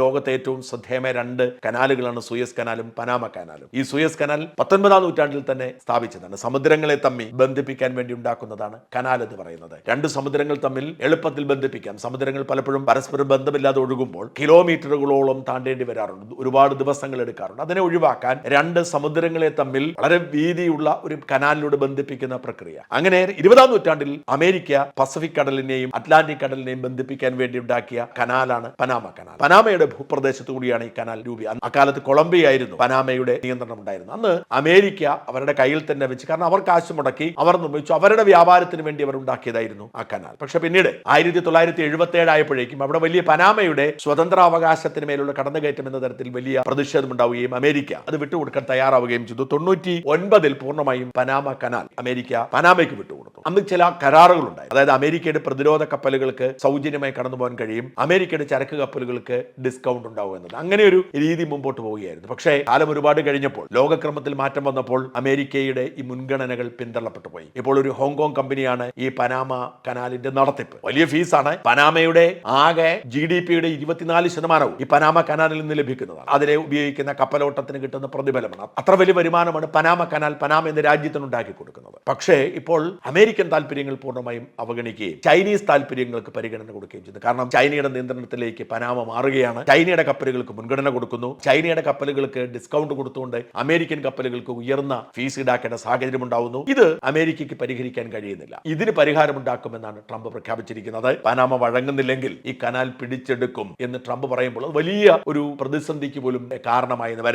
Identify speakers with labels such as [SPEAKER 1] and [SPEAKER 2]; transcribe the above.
[SPEAKER 1] ലോകത്തെ ഏറ്റവും ശ്രദ്ധേയമായ രണ്ട് കനാലുകളാണ് സുയസ് കനാലും പനാമ കനാലും. ഈ സുയസ് കനാൽ പത്തൊൻപതാം നൂറ്റാണ്ടിൽ തന്നെ സ്ഥാപിച്ചതാണ്. സമുദ്രങ്ങളെ തമ്മിൽ ബന്ധിപ്പിക്കാൻ വേണ്ടി ഉണ്ടാക്കുന്നതാണ് കനാൽ എന്ന് പറയുന്നത്. രണ്ട് സമുദ്രങ്ങൾ തമ്മിൽ എളുപ്പത്തിൽ ബന്ധിപ്പിക്കാം. സമുദ്രങ്ങൾ പലപ്പോഴും പരസ്പരം ബന്ധമില്ലാതെ ഒഴുകുമ്പോൾ കിലോമീറ്ററുകളോളം താണ്ടേണ്ടി വരാറുണ്ട്. ഒരുപാട് ദിവസങ്ങൾ എടുക്കാറുണ്ട്. അതിനെ ഒഴിവാക്കാൻ രണ്ട് സമുദ്രങ്ങളെ തമ്മിൽ വളരെ വീതിയുള്ള ഒരു കനാലിലൂടെ ബന്ധിപ്പിക്കുന്ന പ്രക്രിയ. അങ്ങനെ ഇരുപതാം നൂറ്റാണ്ടിൽ അമേരിക്ക പസഫിക് കടലിനെയും അറ്റ്ലാന്റിക് കടലിനെയും ബന്ധിപ്പിക്കാൻ വേണ്ടി ഉണ്ടാക്കിയ കനാലാണ് പനാമ കനാൽ. പനാമയുടെ ഭൂപ്രദേശത്ത് കൂടിയാണ് ഈ കനാൽ രൂപി. അക്കാലത്ത് കൊളംബിയ ആയിരുന്നു പനാമയുടെ നിയന്ത്രണം ഉണ്ടായിരുന്നു. അന്ന് അമേരിക്ക അവരുടെ കയ്യിൽ തന്നെ വെച്ച് കാരണം അവർ കാശ് മുടക്കി അവർ നിർമ്മിച്ചു. അവരുടെ വ്യാപാരത്തിന് വേണ്ടി അവർ ഉണ്ടാക്കിയതായിരുന്നു ആ കനാൽ. പക്ഷെ പിന്നീട് ആയിരത്തി തൊള്ളായിരത്തി എഴുപത്തി ഏഴ് ആയപ്പോഴേക്കും അവിടെ വലിയ പനാമയുടെ സ്വതന്ത്രാവകാശത്തിന് മേലുള്ള കടന്നുകയറ്റം എന്ന തരത്തിൽ വലിയ പ്രതിഷേധം ഉണ്ടാവുകയും അമേരിക്ക അത് വിട്ടുകൊടുക്കാൻ തയ്യാറാവുകയും ചെയ്തു. തൊണ്ണൂറ്റി ഒൻപതിൽ പൂർണമായും പനാമ കനാൽ അമേരിക്ക പനാമയ്ക്ക് വിട്ടുകൊടുത്തു. അന്ന് ചില കരാറുകളുണ്ടായി അതായത് അമേരിക്കയുടെ പ്രതിരോധ കപ്പലുകൾക്ക് സൗജന്യമായി കടന്നു പോകാൻ കഴിയും. അമേരിക്കയുടെ ചരക്ക് കപ്പലുകൾക്ക് ഡിസ്കൗണ്ട് ഉണ്ടാവും എന്നത്. അങ്ങനെ ഒരു രീതി മുമ്പോട്ട് പോവുകയായിരുന്നു. പക്ഷേ കാലം ഒരുപാട് കഴിഞ്ഞപ്പോൾ ലോകക്രമത്തിൽ മാറ്റം വന്നപ്പോൾ അമേരിക്കയുടെ ഈ മുൻഗണനകൾ പിന്തള്ളപ്പെട്ടു പോയി. ഇപ്പോൾ ഒരു ഹോങ്കോങ് കമ്പനിയാണ് ഈ പനാമ കനാലിന്റെ നടത്തിപ്പ്. വലിയ ഫീസാണ്. പനാമയുടെ ആകെ ജി ഡി പിയുടെ ഇരുപത്തിനാല് ശതമാനവും ഈ പനാമ കനാലിൽ നിന്ന് ലഭിക്കുന്നതാണ്. അതിലെ ഉപയോഗിക്കുന്ന കപ്പലോട്ടത്തിന് കിട്ടുന്ന പ്രതിഫലമാണ്. അത്ര വലിയ വരുമാനമാണ് പനാമ കനാൽ പനാമ എന്ന രാജ്യത്തിന് ഉണ്ടാക്കി കൊടുക്കുന്നത്. പക്ഷേ ഇപ്പോൾ അമേരിക്കൻ താല്പര്യങ്ങൾ പൂർണമായും അവഗണിക്കുകയും ചൈനീസ് താല്പര്യങ്ങൾക്ക് പരിഗണന കൊടുക്കുകയും ചെയ്തു. കാരണം ചൈനയുടെ നിയന്ത്രണത്തിലേക്ക് പനാമ മാറുകയാണ്. ചൈനയുടെ കപ്പലുകൾക്ക് മുൻഗണന കൊടുക്കുന്നു. ചൈനയുടെ കപ്പലുകൾക്ക് ഡിസ്കൗണ്ട് കൊടുത്തുകൊണ്ട് അമേരിക്കൻ കപ്പലുകൾക്ക് ഉയർന്ന ഫീസ് ഈടാക്കേണ്ട സാഹചര്യം ഉണ്ടാവുന്നു. ഇത് അമേരിക്കയ്ക്ക് പരിഹരിക്കാൻ കഴിയുന്നില്ല. ഇതിന് പരിഹാരമുണ്ടാക്കുമെന്നാണ് ട്രംപ് പ്രഖ്യാപിച്ചിരിക്കുന്നത്. പനാമ വഴങ്ങുന്നില്ലെങ്കിൽ ഈ കനാൽ പിടിച്ചെടുക്കും എന്ന് ട്രംപ് പറയുമ്പോൾ വലിയ ഒരു പ്രതിസന്ധിക്ക് പോലും കാരണമായി വരാം.